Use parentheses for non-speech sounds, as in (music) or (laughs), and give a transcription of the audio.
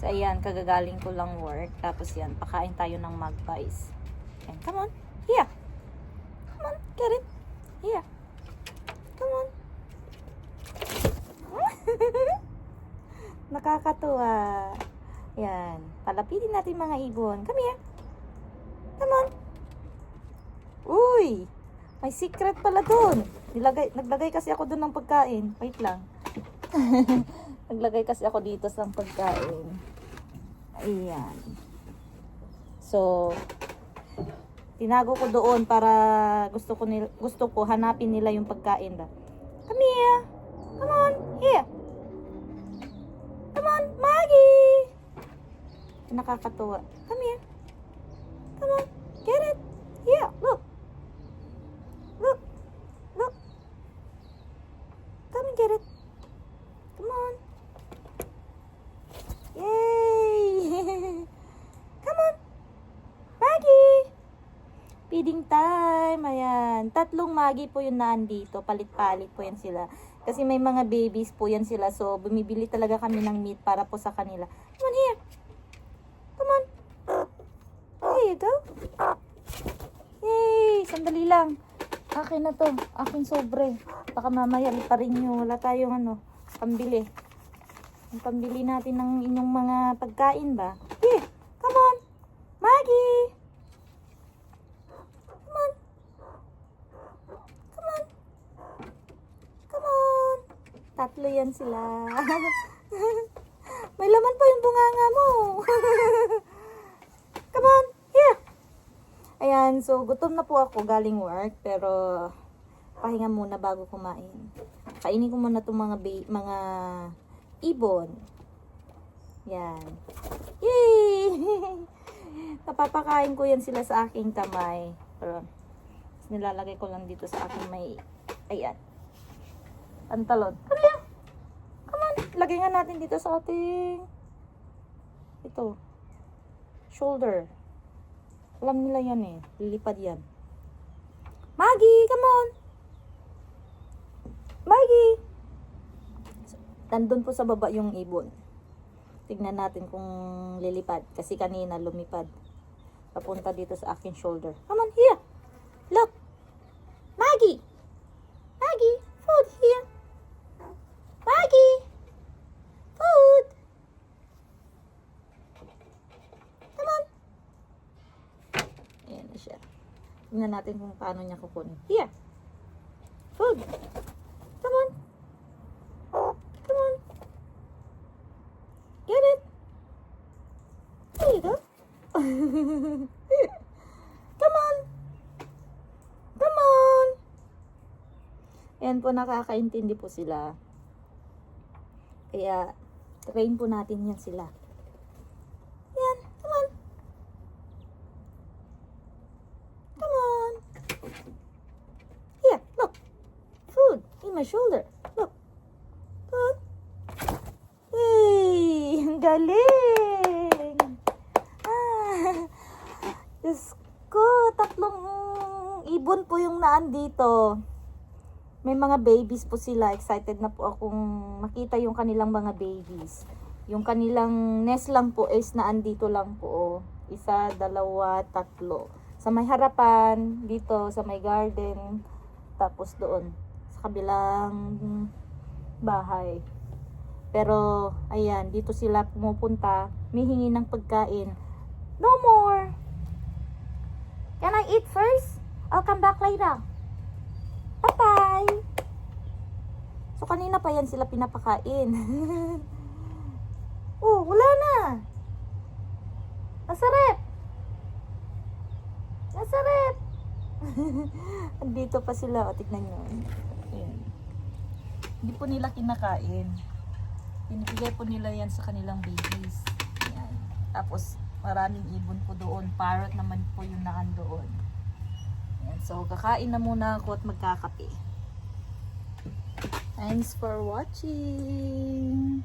So, ayan, kagagaling ko lang work. Tapos yan, pakain tayo ng magpies. Ayan, come on. Here. Come on, get it. Here. Come on. (laughs) Nakakatuwa. Yan. Palapitin natin mga ibon. Come here. Come on. Uy! May secret pala dun. Nilagay, naglagay kasi ako dun ng pagkain. Wait lang. (laughs) naglagay kasi ako dito sa pagkain. Ayan. So, tinago ko doon para gusto ko nil, gusto ko hanapin nila yung pagkain ba. Come here. Come on. Here. Come on, Maggie. Nakakatuwa. Come here. Come on. Get it. Here. Look. Look. Look. Come get it. Come on. Yay! Come on. Maggie! Feeding time. Ayan. Tatlong Maggie po yung naandito. Palit-palit po yan sila. Kasi may mga babies po yan sila. So, bumibili talaga kami ng meat para po sa kanila. Come on here. Come on. There you go. Yay! Sandali lang. Akin na to. Akin sobre. Baka mamaya pa rin nyo. Wala tayong ano, pambili. Ang pambili natin ng inyong mga pagkain ba? Here, come on. Maggie. Come on. Come on. Come on. Tatlo yan sila. (laughs) May laman pa yung bunganga mo. (laughs) come on. Here. Ayan, so gutom na po ako galing work, pero pahinga muna bago kumain. Kainin ko muna itong mga mga ibon. Yan. Yay! (laughs) Napapakain ko yan sila sa aking kamay. Pero, nilalagay ko lang dito sa aking may, ayan, pantalon. Come on! Lagay nga natin dito sa ating, ito, shoulder. Alam nila yan eh. Lilipad yan. Maggie, come on! Maggie! Nandun po sa baba yung ibon. Tignan natin kung lilipad. Kasi kanina lumipad. Papunta dito sa aking shoulder. Come on, here! Look! Maggie! Maggie! Food here! Maggie! Food! Come on! Ayan na siya. Tignan natin kung paano niya kukunin. Here! Food! Come on! Come on! Get it! There you go! (laughs) Come on! Come on! Ayan po, nakakaintindi po sila. Kaya, train po natin yan sila. Yan, come on! Come on! Here, look! Food in my shoulder. Look. Food. Hey! (laughs) Galing! Ah! (laughs) Diyos ko, tatlong ibon po yung naan dito. May mga babies po sila. Excited na po akong makita yung kanilang mga babies. Yung kanilang nest lang po is naandito lang po. oh. Isa, dalawa, tatlo. Sa may harapan, dito, sa may garden. Tapos doon, kabilang bahay. Pero, ayan, dito sila pumupunta, mihingi ng pagkain. No more! Can I eat first? I'll come back later. Bye-bye! So, kanina pa yan sila pinapakain. (laughs) oh, wala na! Nasarap! Nasarap! Andito (laughs) pa sila. O, tignan nyo. Hindi po nila kinakain. Pinibigay po nila yan sa kanilang babies. Ayan. Tapos, maraming ibon po doon. Parrot naman po yung naan doon. Ayan. So, kakain na muna ako at magkakape. Thanks for watching.